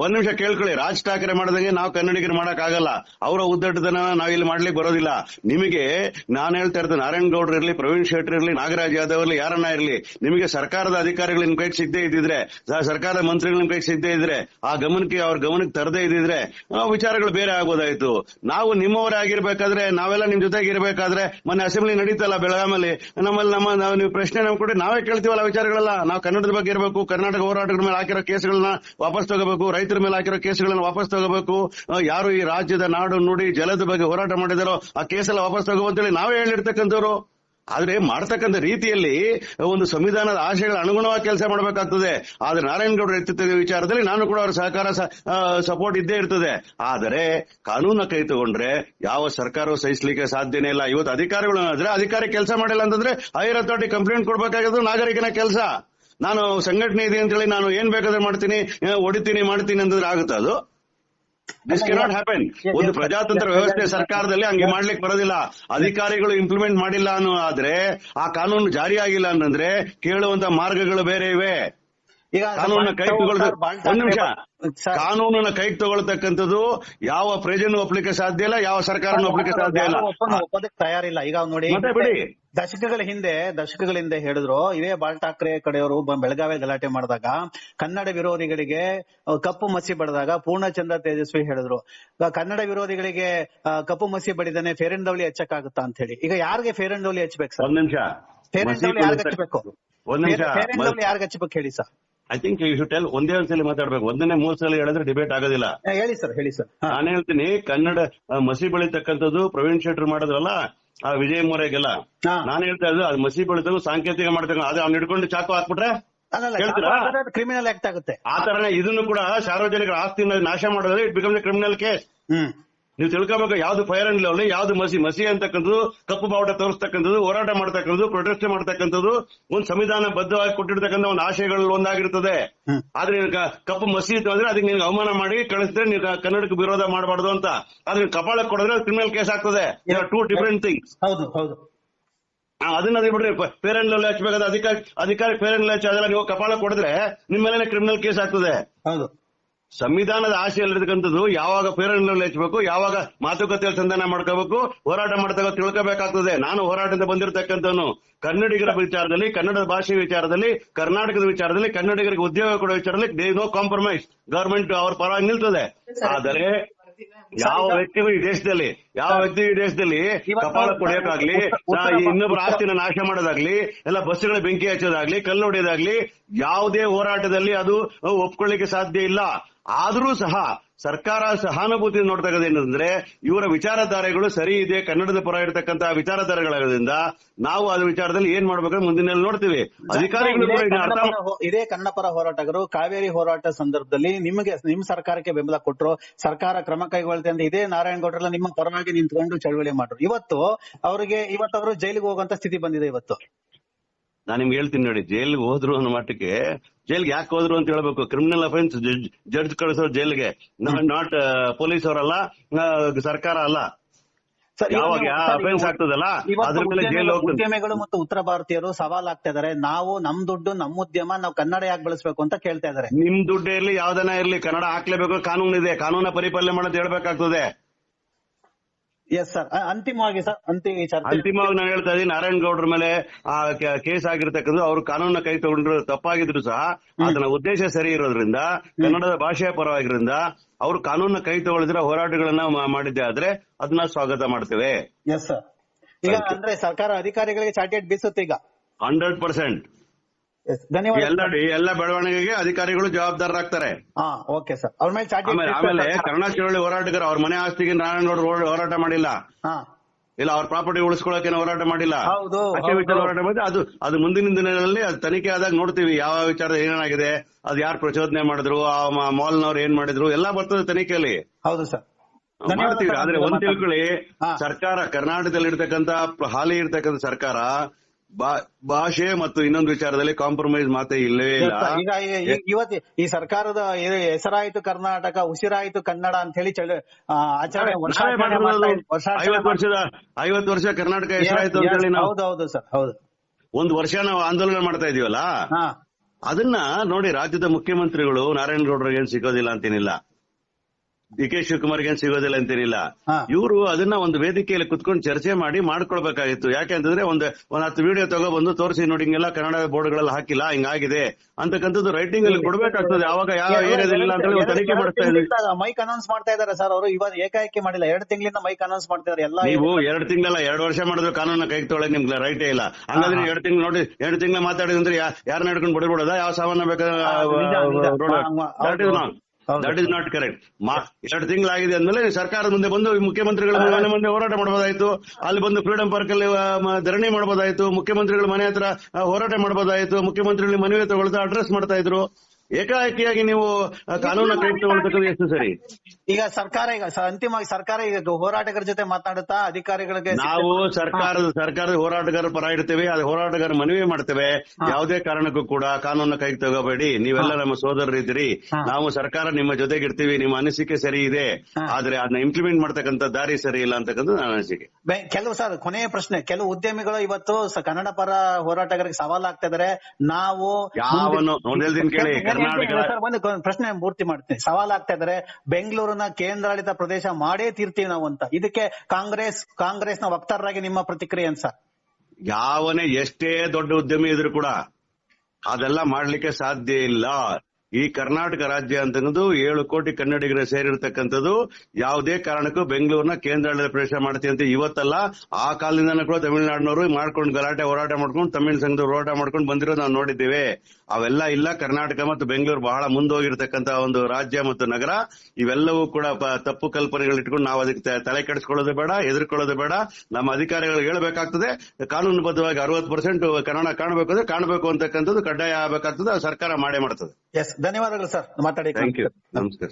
ಒಂದ್ ನಿಮಿಷ ಕೇಳ್ಕೊಳ್ಳಿ. ರಾಜ್ ಠಾಕ್ರೆ ಮಾಡದಂಗೆ ನಾವು ಕನ್ನಡಿಗರು ಮಾಡಕ್ ಆಗಲ್ಲ ಅವರ ಉದ್ದಟತನ ನಾವ್ ಇಲ್ಲಿ ಮಾಡ್ಲಿಕ್ಕೆ ಬರೋದಿಲ್ಲ. ನಿಮಗೆ ನಾನು ಹೇಳ್ತಾ ಇರ್ತೇನೆ ನಾರಾಯಣ ಗೌಡ್ರು ಇರ್ಲಿ ಪ್ರವೀಣ್ ಶೆಟ್ಟಿ ಇರ್ಲಿ ನಾಗರಾಜ್ ಯಾದವ್ ಇರ್ಲಿ ಯಾರನ್ನ ಇರ್ಲಿ ನಿಮಗೆ ಸರ್ಕಾರದ ಅಧಿಕಾರಿಗಳು ನಿಮ್ ಕೈಗೆ ಸಿಗದೆ ಇದ್ದಿದ್ರೆ ಸರ್ಕಾರದ ಮಂತ್ರಿಗಳು ನಿಮ್ ಕೈಗೆ ಸಿಗದೆ ಇದ್ರೆ ಆ ಗಮನಕ್ಕೆ ಅವ್ರ ಗಮನಕ್ಕೆ ತರದೇ ಇದ್ದಿದ್ರೆ ಆ ವಿಚಾರಗಳು ಬೇರೆ ಆಗೋದಾಯ್ತು. ನಾವು ನಿಮ್ಮವರೇ ಆಗಿರ್ಬೇಕಾದ್ರೆ ನಾವೆಲ್ಲ ನಿಮ್ ಜೊತೆಗೆ ಇರ್ಬೇಕಾದ್ರೆ ಮೊನ್ನೆ ಅಸೆಂಬ್ಲಿ ನಡೀತಲ್ಲ ಬೆಳಗಾಮಲ್ಲಿ. ನಮ್ಮಲ್ಲಿ ನಮ್ಮ ನಾವು ಪ್ರಶ್ನೆ ನಮ್ ಕೊಟ್ಟು ನಾವೇ ಕೇಳ್ತೀವಲ್ಲ ವಿಚಾರಗಳೆಲ್ಲ. ನಾವು ಕನ್ನಡದ ಬಗ್ಗೆ ಇರಬೇಕು ಕರ್ನಾಟಕ ಹೋರಾಟಗಳ ಮೇಲೆ ಹಾಕಿರೋ ಕೇಸ್ಗಳನ್ನ ವಾಪಸ್ ತಗೋಬೇಕು, ರೈತರ ಮೇಲೆ ಹಾಕಿರೋ ಕೇಸ್ಗಳನ್ನ ವಾಪಸ್ ತಗೋಬೇಕು ಯಾರು ಈ ರಾಜ್ಯದ ನಾಡು ನುಡಿ ಜಲದ ಬಗ್ಗೆ ಹೋರಾಟ ಮಾಡಿದಾರೋ ಆ ಕೇಸೆಲ್ಲ ವಾಪಸ್ ತಗೋಬಂತೇಳಿ ನಾವೇ ಹೇಳಿರ್ತಕ್ಕಂಥವ್ರು. ಆದ್ರೆ ಮಾಡ್ತಕ್ಕಂಥ ರೀತಿಯಲ್ಲಿ ಒಂದು ಸಂವಿಧಾನದ ಆಶಯಗಳ ಅನುಗುಣವಾಗಿ ಕೆಲಸ ಮಾಡಬೇಕಾಗ್ತದೆ. ಆದ್ರೆ ನಾರಾಯಣಗೌಡರ ಎತ್ತುತ್ತಿದ್ದ ವಿಚಾರದಲ್ಲಿ ನಾನು ಕೂಡ ಅವರ ಸಹಕಾರ ಸಪೋರ್ಟ್ ಇದ್ದೇ ಇರ್ತದೆ. ಆದರೆ ಕಾನೂನ ಕೈ ತಗೊಂಡ್ರೆ ಯಾವ ಸರ್ಕಾರವು ಸಹಿಸಲಿಕ್ಕೆ ಸಾಧ್ಯನೇ ಇಲ್ಲ. ಇವತ್ತು ಅಧಿಕಾರಿಗಳು ಅಧಿಕಾರಿ ಕೆಲಸ ಮಾಡಿಲ್ಲ ಅಂತಂದ್ರೆ ಹೈಯರ್ ಅಥಾರಿಟಿ ಕಂಪ್ಲೇಂಟ್ ಕೊಡ್ಬೇಕಾಗಿದ್ದು ನಾಗರಿಕನ ಕೆಲಸ. ನಾನು ಸಂಘಟನೆ ಇದೆ ಅಂತೇಳಿ ನಾನು ಏನ್ ಬೇಕಾದ್ರೆ ಮಾಡ್ತೀನಿ ಹೊಡಿತೀನಿ, ಮಾಡ್ತೀನಿ ಅಂತಂದ್ರೆ ಆಗುತ್ತಾ ಅದು? ದಿಸ್ ಕೆನಾಟ್ ಹ್ಯಾಪನ್ ಒಂದು ಪ್ರಜಾತಂತ್ರ ವ್ಯವಸ್ಥೆ ಸರ್ಕಾರದಲ್ಲಿ ಹಂಗೆ ಮಾಡ್ಲಿಕ್ಕೆ ಬರೋದಿಲ್ಲ. ಅಧಿಕಾರಿಗಳು ಇಂಪ್ಲಿಮೆಂಟ್ ಮಾಡಿಲ್ಲ ಅನ್ನೋ ಆದ್ರೆ, ಆ ಕಾನೂನು ಜಾರಿ ಆಗಿಲ್ಲ ಅಂತಂದ್ರೆ ಕೇಳುವಂತ ಮಾರ್ಗಗಳು ಬೇರೆ ಇವೆ. ಈಗ ಕಾನೂನನ್ನ ಕೈ ನಿಮಿಷ. ಕಾನೂನನ್ನ ಕೈಗೆ ತಗೊಳ್ತಕ್ಕಂಥದ್ದು ಯಾವ ಪ್ರಜೆನೂ ಒಪ್ಲಿಕ್ಕೆ ಸಾಧ್ಯ ಇಲ್ಲ ಯಾವ ಸರ್ಕಾರನೂ ಒಪ್ಲಿಕ್ಕೆ ಸಾಧ್ಯ ಇಲ್ಲ. ಒಪ್ಪೋದಕ್ಕೆ ತಯಾರಿಲ್ಲ. ಈಗ ನೋಡಿ ಬಿಡಿ. ದಶಕಗಳ ಹಿಂದೆ ದಶಕಗಳ ಹಿಂದೆ ಹೇಳಿದ್ರು ಇವೇ ಬಾಳ್ ಠಾಕ್ರೆ ಕಡೆಯವರು ಬೆಳಗಾವಿ ಗಲಾಟೆ ಮಾಡಿದಾಗ ಕನ್ನಡ ವಿರೋಧಿಗಳಿಗೆ ಕಪ್ಪು ಮಸಿ ಬಡಿದಾಗ ಪೂರ್ಣಚಂದ್ರ ತೇಜಸ್ವಿ ಹೇಳಿದ್ರು. ಕನ್ನಡ ವಿರೋಧಿಗಳಿಗೆ ಕಪ್ಪು ಮಸಿ ಬಡಿದಾನೆ ಫೇರ್ ಅಂಡ್ ಲವ್ಲಿ ಹಚ್ಚಕ್ಕಾಗುತ್ತಾ ಅಂತ ಹೇಳಿ. ಈಗ ಯಾರಿಗೆ ಫೇರ್ ಅಂಡ್ ಲವ್ಲಿ ಹಚ್ಬೇಕು ಸರ್? ಒಂದ್ ನಿಮಿಷ. ಫೇರ್ ಅಂಡ್ ಲವ್ಲಿ ಯಾರಿಗೆ ಹಚ್ಬೇಕು ಒಂದ್ ನಿಮಿಷ. ಫೇರ್ ಅಂಡ್ ಲವ್ಲಿ ಯಾರಿಗೆ ಹಚ್ಬೇಕು ಹೇಳಿ sir? I think you should tell ಒಂದೇ ಒಂದ್ಸಲಿ ಮಾತಾಡ್ಬೇಕು. ಒಂದನೇ ಮೂರ್ ಸಲ ಹೇಳಿದ್ರೆ ಡಿಬೇಟ್ ಆಗೋದಿಲ್ಲ. ಹೇಳಿ ಸರ್ ಹೇಳಿ ಸರ್. ನಾನು ಹೇಳ್ತೀನಿ ಕನ್ನಡ ಮಸಿ ಬೆಳಿತಕ್ಕಂಥದ್ದು ಪ್ರವೀಣ್ ಶೆಟ್ರು ಮಾಡಿದ್ರಲ್ಲ ಆ ವಿಜಯ್ ಮೋರೆಗೆಲ್ಲ. ನಾನು ಹೇಳ್ತಾ ಇದ್ದು ಅದು ಮಸಿ ಬೆಳಿತಾಗ ಸಾಂಕೇತಿಕ ಮಾಡ್ತಕ್ಕ ಅದೇ ಅವ್ನು ಹಿಡ್ಕೊಂಡು ಚಾಕು ಹಾಕ್ಬಿಟ್ರೆ? ಕ್ರಿಮಿನಲ್ ಆಕ್ಟ್ ಆಗುತ್ತೆ. ಆ ತರನೇ ಇದನ್ನು ಕೂಡ ಸಾರ್ವಜನಿಕರ ಆಸ್ತಿನ ನಾಶ ಮಾಡಿದ್ರೆ ಇಟ್ ಬಿಕಮ್ ಕ್ರಿಮಿನಲ್ ಕೇಸ್ ನೀವು ತಿಳ್ಕೊಬೇಕು ಯಾವ್ದು ಫೈರ್ ಅಂಡ್ ಲವ್ಲಿ ಯಾವ್ದು ಮಸಿ ಮಸಿ ಅಂತಕ್ಕಂಥದ್ದು ಕಪ್ಪು ಬಾವುಟ ತೋರಿಸ್ತಕ್ಕಂಥದ್ದು ಹೋರಾಟ ಮಾಡ್ತಕ್ಕಂಥದ್ದು ಪ್ರೊಟೆಸ್ಟ್ ಮಾಡ್ತಕ್ಕಂಥದ್ದು ಒಂದು ಸಂವಿಧಾನ ಬದ್ಧವಾಗಿ ಕೊಟ್ಟಿರ್ತಕ್ಕಂಥ ಒಂದು ಆಶಯಗಳಲ್ಲಿ ಒಂದಾಗಿರ್ತದೆ. ಆದ್ರೆ ಕಪ್ಪು ಮಸಿ ಇತ್ತು ಅಂದ್ರೆ ಅದಕ್ಕೆ ನಿಮ್ಗೆ ಅವಮಾನ ಮಾಡಿ ಕಳಿಸಿದ್ರೆ ನೀವು ಕನ್ನಡಕ್ಕೆ ವಿರೋಧ ಮಾಡಬಾರ್ದು ಅಂತ. ಆದ್ರೆ ಕಪಾಳಕ್ಕೆ ಕೊಡಿದ್ರೆ ಕ್ರಿಮಿನಲ್ ಕೇಸ್ ಆಗ್ತದೆ. ಟೂ ಡಿಫರೆಂಟ್ ಥಿಂಗ್ಸ್ ಹೌದು ಹೌದು. ಅದನ್ನ ಅದೇ ಬಿಡ್ರಿ ಫೇರ್ ಅಂಡ್ ಲವ್ಲಿ ಹಚ್ಬೇಕಾದ್ರೆ ಅಧಿಕಾರಿ ಅಧಿಕಾರಿ ಫೇರ್ ಅಂಡ್ ಲವ್ಲಿ ನೀವು ಕಪಾಳ ಕೊಡಿದ್ರೆ ನಿಮ್ಮ ಮೇಲೆ ಕ್ರಿಮಿನಲ್ ಕೇಸ್ ಆಗ್ತದೆ. ಹೌದು. ಸಂವಿಧಾನದ ಆಶೆಯಲ್ಲಿರ್ತಕ್ಕಂಥದ್ದು ಯಾವಾಗ ಪೇರನ್ನು ಹೆಚ್ಚಬೇಕು ಯಾವಾಗ ಮಾತುಕತೆಯಲ್ಲಿ ಸಂಧಾನ ಮಾಡ್ಕೋಬೇಕು ಹೋರಾಟ ಮಾಡ್ತಕ್ಕ ತಿಳ್ಕೋಬೇಕಾಗ್ತದೆ. ನಾನು ಹೋರಾಟದಿಂದ ಬಂದಿರತಕ್ಕಂಥವನು. ಕನ್ನಡಿಗರ ವಿಚಾರದಲ್ಲಿ ಕನ್ನಡ ಭಾಷೆ ವಿಚಾರದಲ್ಲಿ ಕರ್ನಾಟಕದ ವಿಚಾರದಲ್ಲಿ ಕನ್ನಡಿಗರಿಗೆ ಉದ್ಯೋಗ ಕೊಡೋ ವಿಚಾರದಲ್ಲಿ ದೇ ನೋ ಕಾಂಪ್ರಮೈಸ್ ಗವರ್ಮೆಂಟ್ ಅವ್ರ ಪರವಾಗಿ ನಿಲ್ತದೆ. ಆದರೆ ಯಾವ ವ್ಯಕ್ತಿಗೂ ಈ ದೇಶದಲ್ಲಿ ಯಾವ ವ್ಯಕ್ತಿ ಈ ದೇಶದಲ್ಲಿ ಕಪಾಳ ಕೊಡೋಕಾಗ್ಲಿ ಇನ್ನೊಬ್ಬರ ಆಸ್ತಿನ ನಾಶ ಮಾಡೋದಾಗ್ಲಿ ಎಲ್ಲ ಬಸ್ಗಳ ಬೆಂಕಿ ಹಚ್ಚೋದಾಗ್ಲಿ ಕಲ್ಲು ಹೊಡೆಯೋದಾಗ್ಲಿ ಯಾವುದೇ ಹೋರಾಟದಲ್ಲಿ ಅದು ಒಪ್ಕೊಳ್ಳಿಕ್ಕೆ ಸಾಧ್ಯ ಇಲ್ಲ. ಆದರೂ ಸಹ ಸರ್ಕಾರ ಸಹಾನುಭೂತಿ ನೋಡ್ತಕ್ಕಂಥ ಏನಂದ್ರೆ ಇವರ ವಿಚಾರಧಾರೆಗಳು ಸರಿ ಇದೆ ಕನ್ನಡದ ಪರ ಇರತಕ್ಕಂತಹ ವಿಚಾರಧಾರೆಗಳಾಗೋದ್ರಿಂದ ನಾವು ಅದ್ರ ವಿಚಾರದಲ್ಲಿ ಏನ್ ಮಾಡ್ಬೇಕಂದ್ರೆ ಮುಂದಿನ ನೋಡ್ತೀವಿ. ಅಧಿಕಾರಿಗಳು ಇದೇ ಕನ್ನಡ ಪರ ಹೋರಾಟಗಾರರು ಕಾವೇರಿ ಹೋರಾಟ ಸಂದರ್ಭದಲ್ಲಿ ನಿಮಗೆ ನಿಮ್ ಸರ್ಕಾರಕ್ಕೆ ಬೆಂಬಲ ಕೊಟ್ಟರು ಸರ್ಕಾರ ಕ್ರಮ ಕೈಗೊಳ್ಳುತ್ತೆ ಅಂತ ಇದೇ ನಾರಾಯಣಗೌಡರೆಲ್ಲ ನಿಮ್ಮ ಪರವಾಗಿ ನಿಂತ್ಕೊಂಡು ಚಳವಳಿ ಮಾಡ್ರು. ಇವತ್ತು ಅವರಿಗೆ ಇವತ್ತು ಅವರು ಜೈಲಿಗೆ ಹೋಗುವಂತ ಸ್ಥಿತಿ ಬಂದಿದೆ ಇವತ್ತು. ನಾನು ನಿಮ್ಗೆ ಹೇಳ್ತೀನಿ ನೋಡಿ ಜೈಲ್ಗೆ ಹೋದ್ರು ಅನ್ನೋ ಮಟ್ಟಕ್ಕೆ ಜೈಲ್ಗೆ ಯಾಕೆ ಹೋದ್ರು ಅಂತ ಹೇಳ್ಬೇಕು? ಕ್ರಿಮಿನಲ್ ಅಫೆನ್ಸ್ ಜಡ್ಜ್ ಕಳಿಸೋ ಜೈಲ್ಗೆ. ನಾಟ್ ಪೊಲೀಸ್ ಅವರಲ್ಲ ಸರ್ಕಾರ ಅಲ್ಲ. ಸರ್, ಯಾವಾಗ ಆಗ್ತದಲ್ಲ, ಅದ್ರ ಮೇಲೆ ಜೈಲು. ಉದ್ಯಮಿಗಳು ಮತ್ತು ಉತ್ತರ ಭಾರತೀಯರು ಸವಾಲ್ ಆಗ್ತಾ ಇದಾರೆ ನಾವು ನಮ್ ದುಡ್ಡು ನಮ್ಮ ಉದ್ಯಮ ನಾವು ಕನ್ನಡ ಯಾಕೆ ಬಳಸಬೇಕು ಅಂತ ಕೇಳ್ತಾ ಇದಾರೆ ನಿಮ್ ದುಡ್ಡೇ ಇರ್ಲಿ ಯಾವ್ದನ ಇರ್ಲಿ ಕನ್ನಡ ಹಾಕ್ಲೇಬೇಕು ಕಾನೂನು ಇದೆ ಕಾನೂನ ಪರಿಪಾಲನೆ ಮಾಡೋದು ಹೇಳ್ಬೇಕಾಗ್ತದೆ. ಎಸ್ ಸರ್ ಅಂತಿಮವಾಗಿ ಸರ್ ಅಂತಿಮ ಚರ್ಚೆ ಅಂತಿಮವಾಗಿ ನಾನು ಹೇಳ್ತಾ ಇದ್ದೀನಿ ನಾರಾಯಣ ಗೌಡ್ರ ಮೇಲೆ ಆ ಕೇಸ್ ಆಗಿರ್ತಕ್ಕಂಥ ಅವರು ಕಾನೂನ ಕೈ ತಗೊಂಡ್ರು ತಪ್ಪಾಗಿದ್ರು ಸಹ ಅದನ್ನ ಉದ್ದೇಶ ಸರಿ ಇರೋದ್ರಿಂದ ಕನ್ನಡದ ಭಾಷೆಯ ಪರವಾಗಿರೋದ್ರಿಂದ ಅವರು ಕಾನೂನ ಕೈ ತಗೊಳಿದ್ರೆ ಹೋರಾಟಗಳನ್ನ ಮಾಡಿದ್ದೆ ಆದ್ರೆ ಅದನ್ನ ಸ್ವಾಗತ ಮಾಡ್ತೇವೆ. ಎಸ್ ಸರ್ ಈಗ ಅಂದ್ರೆ ಸರ್ಕಾರ ಅಧಿಕಾರಿಗಳಿಗೆ ಚಾರ್ಟೆಡ್ ಬೀಸುತ್ತೆ ಈಗ. Hundred percent. ಧನ್ಯವಾದ. ಎಲ್ಲ ಬೆಳವಣಿಗೆಗೆ ಅಧಿಕಾರಿಗಳು ಜವಾಬ್ದಾರರಾಗ್ತಾರೆ. ಹಾ ಓಕೆ ಸರ್ ಅವ್ರ ಮೇಲೆ ಚಾಟಿ ಆಮೇಲೆ ಕನ್ನಡ ಚಳವಳಿ ಹೋರಾಟಗಾರ ಅವ್ರ ಮನೆ ಆಸ್ತಿಗೆ ನಾರಾಯಣಗೌಡ ಹೋರಾಟ ಮಾಡಿಲ್ಲ. ಇಲ್ಲ ಅವ್ರ ಪ್ರಾಪರ್ಟಿ ಉಳಿಸ್ಕೊಳ್ಳೋಕೆ ಹೋರಾಟ ಮಾಡಿಲ್ಲ. ಹೋರಾಟ ಮಾಡಿದ್ರೆ ಅದು ಅದು ಮುಂದಿನ ದಿನಗಳಲ್ಲಿ ಅದು ತನಿಖೆ ಆದಾಗ ನೋಡ್ತೀವಿ ಯಾವ ವಿಚಾರ ಏನಾಗಿದೆ ಅದು ಯಾರು ಪ್ರಚೋದನೆ ಮಾಡಿದ್ರು ಆ ಮಾಲ್ನವ್ರು ಏನ್ ಮಾಡಿದ್ರು ಎಲ್ಲ ಬರ್ತದೆ ತನಿಖೆಯಲ್ಲಿ. ಹೌದು ಸರ್ ಮಾಡ್ತೀವಿ ಆದ್ರೆ ಒಂದ್. ತಿಳ್ಕೊಳ್ಳಿ ಸರ್ಕಾರ ಕರ್ನಾಟಕದಲ್ಲಿ ಇರ್ತಕ್ಕಂತ ಹಾಲಿ ಇರ್ತಕ್ಕಂಥ ಸರ್ಕಾರ ಭಾಷೆ ಮತ್ತು ಇನ್ನೊಂದು ವಿಚಾರದಲ್ಲಿ ಕಾಂಪ್ರಮೈಸ್ ಮಾತೇ ಇಲ್ಲವೇ ಇಲ್ಲ. ಈಗ ಈಗ ಇವತ್ತು ಈ ಸರ್ಕಾರದ ಹೆಸರಾಯ್ತು ಹೆಸರಾಯಿತು ಕರ್ನಾಟಕ ಉಸಿರಾಯಿತು ಕನ್ನಡ ಅಂತ ಹೇಳಿ ಚಳ ಆ, ಆಚರಣೆ ನಾವೇ ವರ್ಷಾಚರಣೆ ಮಾಡ್ತಾ ಇದ್ದೀವಿ. ವರ್ಷಾಚರಣೆ ಐವತ್ತು ವರ್ಷದ ಐವತ್ತು ವರ್ಷ ಕರ್ನಾಟಕ ಹೆಸರಾಯ್ತು ಅಂತ ಹೇಳಿ ನಾವು ಹೌದು ಹೌದು ಸರ್ ಹೌದು. ಒಂದು ವರ್ಷ ನಾವು ಆಂದೋಲನ ಮಾಡ್ತಾ ಇದೀವಲ್ಲ? ಹಾ. ಅದನ್ನ ನೋಡಿ ರಾಜ್ಯದ ಮುಖ್ಯಮಂತ್ರಿಗಳು ನಾರಾಯಣಗೌಡರಿಗೆ ಏನ್ ಸಿಗೋದಿಲ್ಲ ಅಂತೇನಿಲ್ಲ. ಡಿ ಕೆ ಶಿವಕುಮಾರ್ಗೆ ಏನ್ ಸಿಗೋದಿಲ್ಲ ಅಂತೇನಿಲ್ಲ. ಇವರು ಅದನ್ನ ಒಂದು ವೇದಿಕೆಯಲ್ಲಿ ಕುತ್ಕೊಂಡು ಚರ್ಚೆ ಮಾಡಿ ಮಾಡ್ಕೊಳ್ಬೇಕಾಗಿತ್ತು. ಯಾಕೆ ಅಂತಂದ್ರೆ ಒಂದು ಒಂದ್ ಹತ್ತು ವಿಡಿಯೋ ತಗೊಬಂದು ತೋರಿಸಿ ನೋಡಿ ಹಿಂಗೆಲ್ಲ ಕನ್ನಡ ಬೋರ್ಡ್ಗಳಲ್ಲಿ ಹಾಕಿಲ್ಲ ಹಿಂಗಾಗಿದೆ ಅಂತಕ್ಕಂಥದ್ದು ರೈಟಿಂಗ್ ಅಲ್ಲಿ ಕೊಡ್ಬೇಕಾಗ್ತದೆ. ಅವಾಗ ಯಾವ ಏರಿಯಾದಲ್ಲಿ ಇಲ್ಲ ಅಂತ ಹೇಳಿ ತನಿಖೆ ಮಾಡ್ತಾ ಇದ್ದೀವಿ ಮೈಕ್ ಅನೌನ್ಸ್ ಮಾಡ್ತಾ ಇದಾರೆ ಸರ್ ಅವರು. ಇವಾಗ ಏಕಾಏಕಿ ಮಾಡಿಲ್ಲ. ಎರಡು ತಿಂಗಳಿಂದ ಮೈಕ್ ಅನೌನ್ಸ್ ಮಾಡ್ತಾ ಇದ್ದಾರೆ. ಎಲ್ಲ ನೀವು ಎರಡು ತಿಂಗಳಲ್ಲ ಎರಡು ವರ್ಷ ಮಾಡಿದ್ರು ಕಾನೂನ ಕೈಗೆ ತೊಗೊಳಕ್ ನಿಮ್ಗೆ ರೈಟೇ ಇಲ್ಲ. ಹಂಗಾದ್ರೆ ಎರಡು ತಿಂಗಳು ನೋಡಿ ಎರಡು ತಿಂಗಳ ಮಾತಾಡಿದ್ರೆ ಯಾರನ್ನ ಹಿಡ್ಕೊಂಡು ಬಿಡ್ಬಿಡೋದ? ಯಾವ ಸಾಮಾನ್ಯ ಬೇಕಾದ್ರೆ ದಟ್ ಇಸ್ ನಾಟ್ ಕರೆಕ್ಟ್ ಎರಡು ತಿಂಗಳಾಗಿದೆ ಅಂದ್ಮೇಲೆ ಸರ್ಕಾರದ ಮುಂದೆ ಬಂದು ಮುಖ್ಯಮಂತ್ರಿಗಳ ಮನೆ ಮುಂದೆ ಹೋರಾಟ ಮಾಡಬಹುದಾಯ್ತು ಅಲ್ಲಿ ಬಂದು ಫ್ರೀಡಂ ಪಾರ್ಕ್ ಅಲ್ಲಿ ಧರಣಿ ಮಾಡಬಹುದಾಯ್ತು ಮುಖ್ಯಮಂತ್ರಿಗಳ ಮನೆ ಹತ್ರ ಹೋರಾಟ ಮಾಡಬಹುದಾಯ್ತು ಮುಖ್ಯಮಂತ್ರಿಗಳ ಮನವಿ ತಗೊಳ್ತಾ ಅಡ್ರೆಸ್ ಮಾಡ್ತಾ ಇದ್ರು. ಏಕಾಏಕಿಯಾಗಿ ನೀವು ಕಾನೂನು ಕೈ ತಗೊಳ್ತಕ್ಕದ್ದು ಎಷ್ಟು ಸರಿ? ಈಗ ಸರ್ಕಾರ ಈಗ ಅಂತಿಮವಾಗಿ ಸರ್ಕಾರ ಈಗ ಹೋರಾಟಗಾರ ಜೊತೆ ಮಾತನಾಡುತ್ತಾ ಅಧಿಕಾರಿಗಳಿಗೆ ನಾವು ಸರ್ಕಾರದ ಸರ್ಕಾರದ ಹೋರಾಟಗಾರ ಪರ ಇಡ್ತೇವೆ ಅದು ಹೋರಾಟಗಾರ ಮನವಿ ಮಾಡ್ತೇವೆ. ಯಾವುದೇ ಕಾರಣಕ್ಕೂ ಕೂಡ ಕಾನೂನು ಕೈ ತಗೋಬೇಡಿ. ನೀವೆಲ್ಲ ನಮ್ಮ ಸೋದರರಿದ್ದೀರಿ. ನಾವು ಸರ್ಕಾರ ನಿಮ್ಮ ಜೊತೆಗಿರ್ತೀವಿ ನಿಮ್ಮ ಅನಿಸಿಕೆ ಸರಿ ಇದೆ. ಆದ್ರೆ ಅದನ್ನ ಇಂಪ್ಲಿಮೆಂಟ್ ಮಾಡ್ತಕ್ಕಂಥ ದಾರಿ ಸರಿ ಇಲ್ಲ ಅಂತಕ್ಕಂಥ ನನ್ನ ಅನಿಸಿಕೆ. ಕೆಲವು ಸರ್ ಕೊನೆಯ ಪ್ರಶ್ನೆ ಕೆಲವು ಉದ್ಯಮಿಗಳು ಇವತ್ತು ಕನ್ನಡ ಪರ ಹೋರಾಟಗಾರರಿಗೆ ಸವಾಲಾಗ್ತಾ ಇದಾರೆ. ನಾವು ಯಾವನು ಕೇಳಿ ಸರ್, ಒಂದು ಪ್ರಶ್ನೆ ಪೂರ್ತಿ ಮಾಡ್ತೀನಿ. ಸವಾಲಾಗ್ತಾ ಇದ್ರೆ ಬೆಂಗಳೂರಿನ ಕೇಂದ್ರಾಡಳಿತ ಪ್ರದೇಶ ಮಾಡೇ ತೀರ್ತೀವಿ ನಾವು ಅಂತ. ಇದಕ್ಕೆ ಕಾಂಗ್ರೆಸ್ ಕಾಂಗ್ರೆಸ್ನ ವಕ್ತಾರರಾಗಿ ನಿಮ್ಮ ಪ್ರತಿಕ್ರಿಯೆ ಅಂತ ಸರ್? ಯಾವನೇ ಎಷ್ಟೇ ದೊಡ್ಡ ಉದ್ಯಮಿ ಇದ್ರು ಕೂಡ ಅದೆಲ್ಲ ಮಾಡ್ಲಿಕ್ಕೆ ಸಾಧ್ಯ ಇಲ್ಲ. ಈ ಕರ್ನಾಟಕ ರಾಜ್ಯ ಅಂತ ಏಳು ಕೋಟಿ ಕನ್ನಡಿಗರ ಸೇರಿರ್ತಕ್ಕಂಥದ್ದು. ಯಾವುದೇ ಕಾರಣಕ್ಕೂ ಬೆಂಗಳೂರಿನ ಕೇಂದ್ರಾಡಳಿತ ಪ್ರದೇಶ ಮಾಡ್ತೀವಿ ಅಂತ ಇವತ್ತಲ್ಲ ಆ ಕಾಲದಿಂದ ಕೂಡ ತಮಿಳುನಾಡಿನವರು ಮಾಡ್ಕೊಂಡು ಗಲಾಟೆ ಹೋರಾಟ ಮಾಡ್ಕೊಂಡು ತಮಿಳು ಸಂಘದವ್ರು ಹೋರಾಟ ಮಾಡ್ಕೊಂಡು ಬಂದಿರೋದು ನಾವು ನೋಡಿದ್ದೇವೆ. ಅವೆಲ್ಲ ಇಲ್ಲ. ಕರ್ನಾಟಕ ಮತ್ತು ಬೆಂಗಳೂರು ಬಹಳ ಮುಂದೋಗಿರ್ತಕ್ಕಂತ ಒಂದು ರಾಜ್ಯ ಮತ್ತು ನಗರ. ಇವೆಲ್ಲವೂ ಕೂಡ ತಪ್ಪು ಕಲ್ಪನೆಗಳು ಇಟ್ಕೊಂಡು ನಾವು ಅದಕ್ಕೆ ತಲೆ ಕೆಡಿಸ್ಕೊಳ್ಳೋದು ಬೇಡ ಎದುರ್ಕೊಳ್ಳೋದು ಬೇಡ. ನಮ್ಮ ಅಧಿಕಾರಿಗಳು ಹೇಳ್ಬೇಕಾಗ್ತದೆ ಕಾನೂನುಬದ್ಧವಾಗಿ ಅರವತ್ತು ಪರ್ಸೆಂಟ್ ಕನ್ನಡ ಕಾಣಬೇಕು ಅಂದ್ರೆ ಕಾಣಬೇಕು ಅಂತಕ್ಕಂಥದ್ದು ಕಡ್ಡಾಯ ಆಗಬೇಕಾಗ್ತದೆ ಸರ್ಕಾರ ಮಾಡೇ ಮಾಡ್ತದೆ. ಎಸ್ ಧನ್ಯವಾದಗಳು ಸರ್. ಮಾತಾಡಿ. ಥ್ಯಾಂಕ್ ಯು ನಮಸ್ಕಾರ.